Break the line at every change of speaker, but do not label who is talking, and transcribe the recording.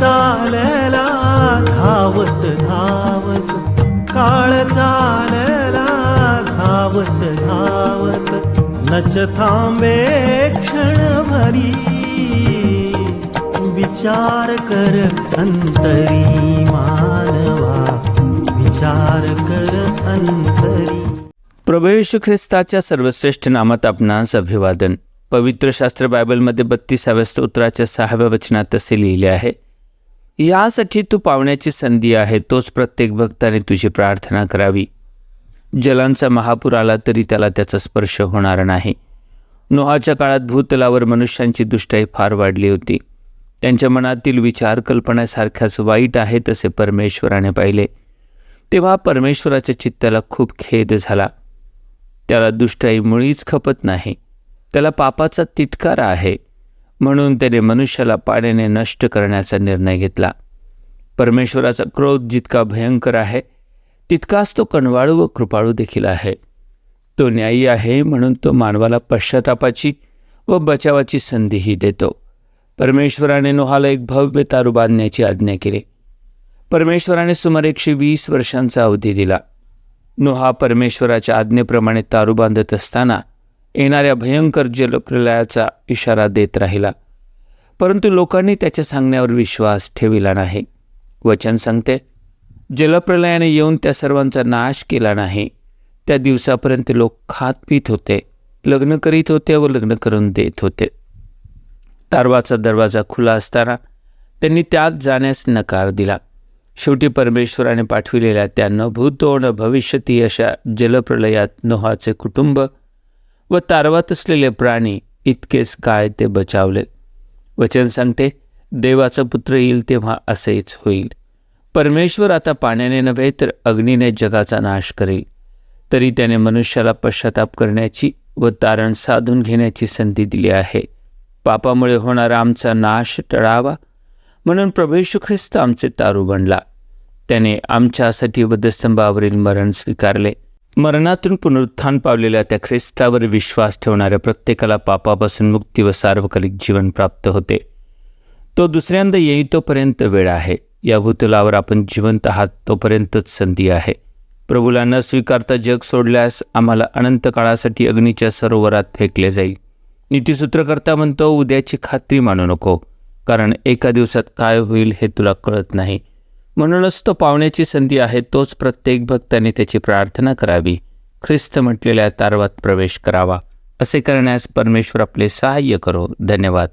चालला धावत धावत. काळ चालला धावत धावत. नच थांबे क्षणभरी. विचार कर अंतरी मानवा. विचार कर अंतरी.
प्रभू ख्रिस्ताच्या सर्वश्रेष्ठ नामात आपणास अभिवादन. पवित्र शास्त्र बायबलमध्ये बत्तीसाव्या स्तोत्राच्या सहाव्या वचनात असे लिहिले आहे. यासाठी तू पावण्याची संधी आहे तोच प्रत्येक भक्ताने तुझी प्रार्थना करावी. जलांचा महापूर आला तरी त्याला त्याचा स्पर्श होणार नाही. नोहाच्या काळात भूतलावर मनुष्यांची दुष्टाई फार वाढली होती. त्यांच्या मनातील विचार कल्पनासारख्याच वाईट आहे तसे परमेश्वराने पाहिले. तेव्हा परमेश्वराच्या चित्ताला खूप खेद झाला. त्याला दुष्टाई मुळीच खपत नाही. त्याला पापाचा तिटकारा आहे. म्हणून त्याने मनुष्याला पाण्याने नष्ट करण्याचा निर्णय घेतला. परमेश्वराचा क्रोध जितका भयंकर आहे तितकाच तो कणवाळू व कृपाळू देखील आहे. तो न्यायी आहे म्हणून तो मानवाला पश्चातापाची व बचावाची संधीही देतो. परमेश्वराने नोहाला एक भव्य तारू बांधण्याची आज्ञा केली. परमेश्वराने सुमारे एकशे वीस वर्षांचा अवधी दिला. नोहा परमेश्वराच्या आज्ञेप्रमाणे तारू बांधत असताना येणाऱ्या भयंकर जलप्रलयाचा इशारा देत राहिला. परंतु लोकांनी त्याच्या सांगण्यावर विश्वास ठेविला नाही. वचन सांगते जलप्रलयाने येऊन त्या सर्वांचा नाश केला नाही. त्या दिवसापर्यंत लोक खात पित होते लग्न करीत होते व लग्न करून देत होते. तारवाचा दरवाजा खुला असताना त्यांनी त्यात जाण्यास नकार दिला. शेवटी परमेश्वराने पाठविलेल्या त्या न भूतो न भविष्यती अशा जलप्रलयात नोहाचे कुटुंब व तारवात असलेले प्राणी इतकेच काय ते बचावले. वचन सांगते देवाचा पुत्र येईल तेव्हा असेच होईल. परमेश्वर आता पाण्याने नव्हे तर अग्नीने जगाचा नाश करेल. तरी त्याने मनुष्याला पश्चाताप करण्याची व तारण साधून घेण्याची संधी दिली आहे. पापामुळे होणारा आमचा नाश टळावा. म्हणून प्रभेशू ख्रिस्त आमचे तारू बनला. त्याने आमच्यासाठी वधस्तंभावरील मरण स्वीकारले. मरणातून पुनरुत्थान पावलेल्या त्या ख्रिस्तावर विश्वास ठेवणाऱ्या प्रत्येकाला पापापासून मुक्ती व सार्वकालिक जीवन प्राप्त होते. तो दुसऱ्यांदा येईतोपर्यंत वेळ आहे. या भूतलावर आपण जिवंत आहात तोपर्यंतच संधी आहे. प्रभूला न स्वीकारता जग सोडल्यास आम्हाला अनंत काळासाठी अग्नीच्या सरोवरात फेकले जाईल. नीतीसूत्रकर्ता म्हणतो उद्याची खात्री मानू नको कारण एका दिवसात काय होईल हे तुला कळत नाही. म्हणूनच तो पावण्याची संधी आहे तोच प्रत्येक भक्ताने त्याची प्रार्थना करावी. ख्रिस्त म्हटलेल्या तारवात प्रवेश करावा असे करण्यास परमेश्वर आपले सहाय्य करो. धन्यवाद.